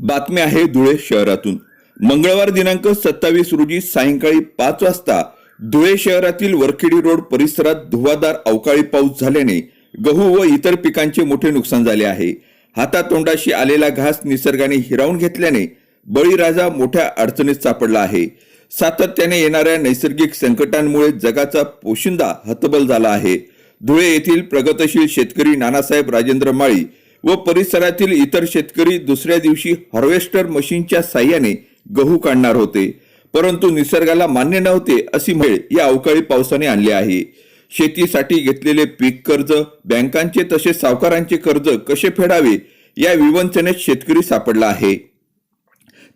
बातमी आहे धुळे शहरातून. मंगळवार दिनांक सत्तावीस रोजी सायंकाळी पाच वाजता धुळे शहरातील वरखेडी रोड परिसरात धुवाधार अवकाळी पाऊस झाल्याने गहू व इतर पिकांचे मोठे नुकसान झाले आहे. हातातोंडाशी आलेला घास निसर्गाने हिरावून घेतल्याने बळीराजा मोठ्या अडचणीत सापडला आहे. सातत्याने येणाऱ्या नैसर्गिक संकटांमुळे जगाचा पोशिंदा हतबल झाला आहे. धुळे येथील प्रगतशील शेतकरी नानासाहेब राजेंद्र माळी व परिसरातील इतर शेतकरी दुसऱ्या दिवशी हार्वेस्टर मशीनच्या साह्याने गहू काढणार होते. परंतु निसर्गाला मान्य नव्हते अशी मेळ या अवकाळी पावसाने आणली आहे. शेतीसाठी घेतलेले पीक कर्ज बँकांचे तसेच सावकारांचे कर्ज कसे फेडावे या विवंचनेत शेतकरी सापडला आहे.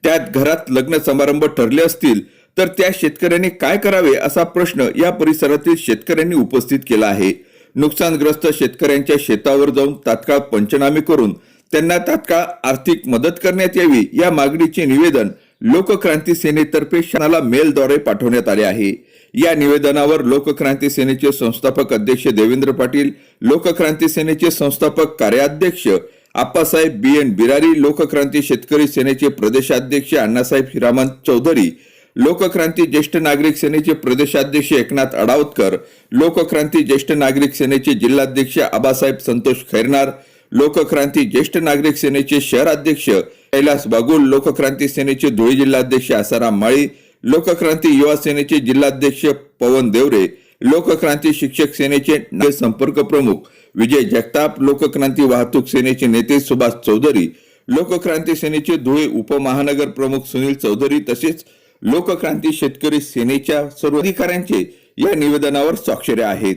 त्यात घरात लग्न समारंभ ठरले असतील तर त्या शेतकऱ्यांनी काय करावे असा प्रश्न या परिसरातील शेतकऱ्यांनी उपस्थित केला आहे. नुकसानग्रस्त शेतकऱ्यांच्या शेतावर जाऊन तात्काळ पंचनामे करून त्यांना तात्काळ आर्थिक मदत करण्यात यावी या मागणीचे निवेदन लोकक्रांती सेनेतर्फे शासनाला मेलद्वारे पाठवण्यात आले आहे. या निवेदनावर लोकक्रांती सेनेचे संस्थापक अध्यक्ष देवेंद्र पाटील लोकक्रांती सेनेचे संस्थापक कार्याध्यक्ष आप्पासाहेब बी एन बिरारी लोकक्रांती शेतकरी सेनेचे प्रदेशाध्यक्ष अण्णासाहेब हिरामन चौधरी लोकक्रांती ज्येष्ठ नागरिक सेनेचे प्रदेशाध्यक्ष एकनाथ अडावतकर लोकक्रांती ज्येष्ठ नागरिक सेनेचे जिल्हाध्यक्ष आबासाहेब संतोष खैरनार लोकक्रांती ज्येष्ठ नागरिक सेनेचे शहराध्यक्ष कैलास बागुल लोकक्रांती सेनेचे धुळे जिल्हाध्यक्ष आसाराम माळी लोकक्रांती युवा सेनेचे जिल्हाध्यक्ष पवन देवरे लोकक्रांती शिक्षक सेनेचे संपर्क प्रमुख विजय जगताप लोकक्रांती वाहतूक सेनेचे नेते सुभाष चौधरी लोकक्रांती सेनेचे धुळे उपमहानगर प्रमुख सुनील चौधरी तसेच लोकक्रांती शेतकरी सेनेच्या सर्व अधिकाऱ्यांचे या निवेदनावर स्वाक्षऱ्या आहेत.